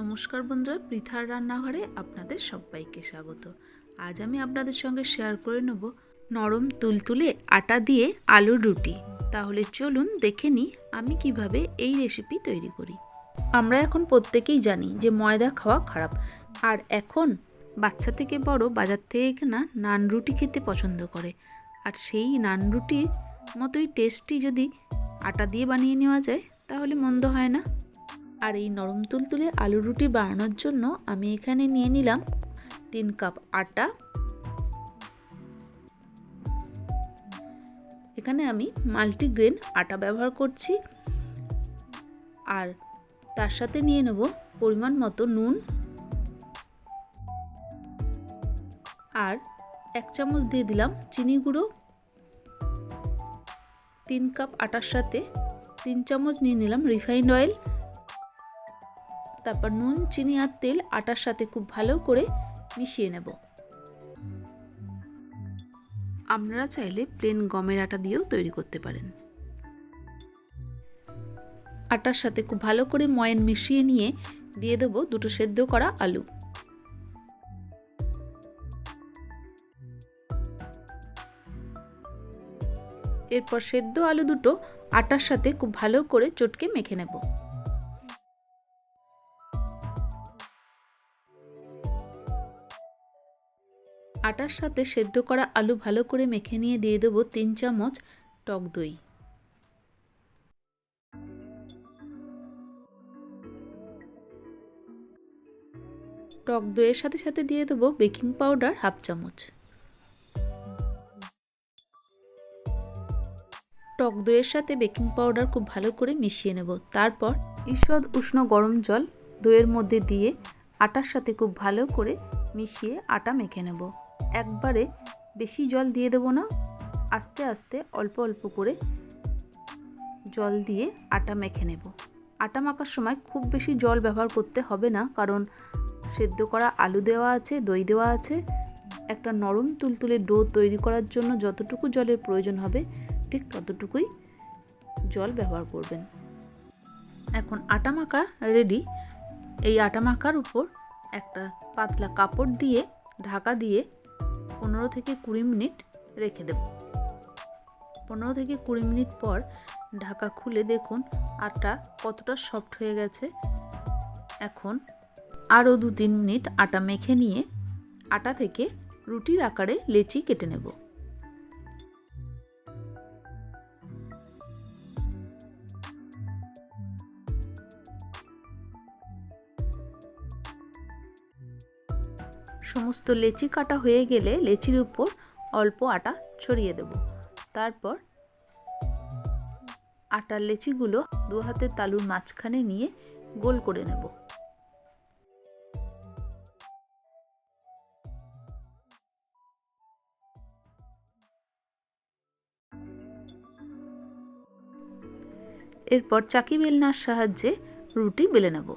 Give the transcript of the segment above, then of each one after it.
নমস্কার বন্ধুরা, পৃথার রান্নাঘরে আপনাদের সবাইকে স্বাগত। আজ আমি আপনাদের সঙ্গে শেয়ার করে নেব নরম তুলতুলে আটা দিয়ে আলুর রুটি। তাহলে চলুন দেখে নিই আমি কীভাবে এই রেসিপি তৈরি করি। আমরা এখন প্রত্যেকেই জানি যে ময়দা খাওয়া খারাপ। আর এখন বাচ্চা থেকে বড়, বাজার থেকে কেনা নান রুটি খেতে পছন্দ করে। আর সেই নান রুটির মতোই টেস্টি যদি আটা দিয়ে বানিয়ে নেওয়া যায়, তাহলে মন্দ হয় না। আর এই নরম তুলতুলে আলু রুটি বানানোর জন্য আমি এখানে নিয়ে নিলাম তিন কাপ আটা। এখানে আমি মাল্টিগ্রেন আটা ব্যবহার করছি। আর তার সাথে নিয়ে নেব পরিমাণ মতো নুন। আর এক চামচ দিয়ে দিলাম চিনি গুঁড়ো। তিন কাপ আটার সাথে তিন চামচ নিয়ে নিলাম রিফাইন্ড অয়েল। তারপর নুন, চিনি আর তেল আটার সাথে খুব ভালো করে মিশিয়ে নেব। আপনারা চাইলে প্লেন গমের আটা দিয়েও তৈরি করতে পারেন। আটার সাথে খুব ভালো করে ময়ন মিশিয়ে নিয়ে দিয়ে দেবো দুটো সেদ্ধ করা আলু। এরপর সেদ্ধ আলু দুটো আটার সাথে খুব ভালো করে চটকে মেখে নেব। আটার সাথে সেদ্ধ করা আলু ভালো করে মেখে নিয়ে দিয়ে দেবো তিন চামচ টক দই। টক দইয়ের সাথে সাথে দিয়ে দেবো বেকিং পাউডার হাফ চামচ। টক দইয়ের সাথে বেকিং পাউডার খুব ভালো করে মিশিয়ে নেব। তারপর ঈষৎ উষ্ণ গরম জল দইয়ের মধ্যে দিয়ে আটার সাথে খুব ভালো করে মিশিয়ে আটা মেখে নেব। একবারে বেশি জল দিয়ে দেবো না। আস্তে আস্তে অল্প অল্প করে জল দিয়ে আটা মেখে নেব। আটা মাখার সময় খুব বেশি জল ব্যবহার করতে হবে না, কারণ সেদ্ধ করা আলু দেওয়া আছে, দই দেওয়া আছে। একটা নরম তুলতুলে ডো তৈরি করার জন্য যতটুকু জলের প্রয়োজন হবে, ঠিক ততটুকুই জল ব্যবহার করবেন। এখন আটা মাখা রেডি এই আটা মাখার উপর একটা পাতলা কাপড় দিয়ে ঢাকা দিয়ে পনেরো থেকে কুড়ি মিনিট রেখে দেব। পনেরো থেকে কুড়ি মিনিট পর ঢাকা খুলে দেখুন আটা কতটা সফট হয়ে গেছে। এখন আরও দু তিন মিনিট আটা মেখে নিয়ে আটা থেকে রুটির আকারে লেচি কেটে নেব। সমস্ত লেচি কাটা হয়ে গেলে লেচির উপর অল্প আটা ছড়িয়ে দেব। তারপর আটার লেচিগুলো দু হাতের তালুর মাঝখানে নিয়ে গোল করে নেব। এরপর চাকি বেলনার সাহায্যে রুটি বেলে নেব।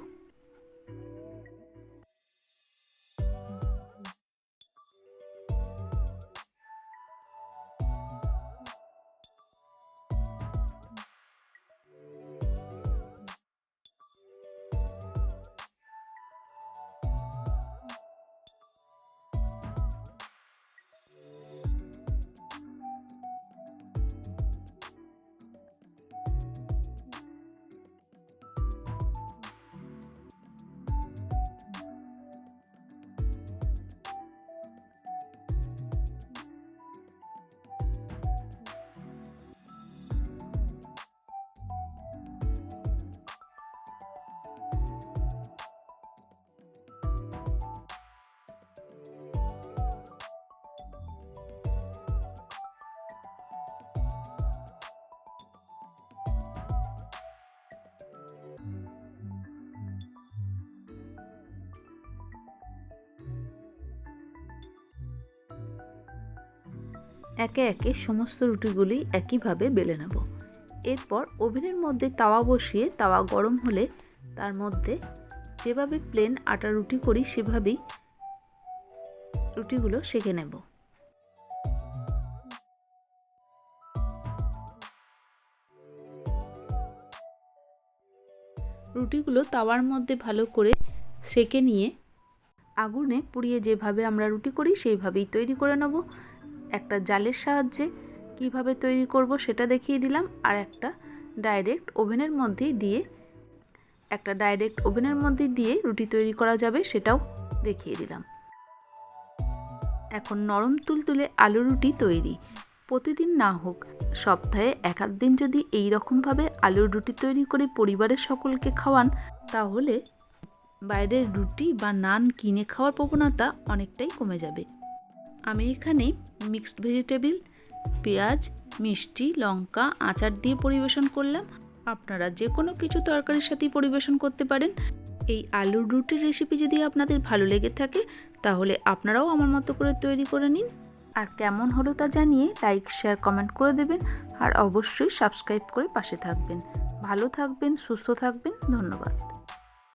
একে একে সমস্ত রুটিগুলি একইভাবে বেলে নেব। এরপর ওভেনের মধ্যে তাওয়া বসিয়ে তাওয়া গরম হলে তার মধ্যে যেভাবে প্লেন আটা রুটি করি সেভাবেই রুটিগুলো সেঁকে নেব। রুটিগুলো তাওয়ার মধ্যে ভালো করে সেকে নিয়ে আগুনে পুড়িয়ে যেভাবে আমরা রুটি করি সেইভাবেই তৈরি করে নেব। একটা জালের সাহায্যে কীভাবে তৈরি করব সেটা দেখিয়ে দিলাম আর একটা ডাইরেক্ট ওভেনের মধ্যেই দিয়ে, একটা ডাইরেক্ট ওভেনের মধ্যে দিয়ে রুটি তৈরি করা যাবে সেটাও দেখিয়ে দিলাম। এখন নরম তুলতুলে আলু রুটি তৈরি। প্রতিদিন না হোক, সপ্তাহে এক আধ দিন যদি এই রকমভাবে আলুর রুটি তৈরি করে পরিবারের সকলকে খাওয়ান, তাহলে বাইরের রুটি বা নান কিনে খাওয়ার প্রবণতা অনেকটাই কমে যাবে। আমি এখানে মিক্সড ভেজিটেবিল পেঁয়াজ, মিষ্টি, লঙ্কা, আচার দিয়ে পরিবেশন করলাম। আপনারা যে কোনো কিছু তরকারির সাথেই পরিবেশন করতে পারেন। এই আলুর রুটির রেসিপি যদি আপনাদের ভালো লেগে থাকে, তাহলে আপনারাও আমার মতো করে তৈরি করে নিন। আর কেমন হলো তা জানিয়ে লাইক শেয়ার কমেন্ট করে দেবেন। আর অবশ্যই সাবস্ক্রাইব করে পাশে থাকবেন। ভালো থাকবেন, সুস্থ থাকবেন। ধন্যবাদ।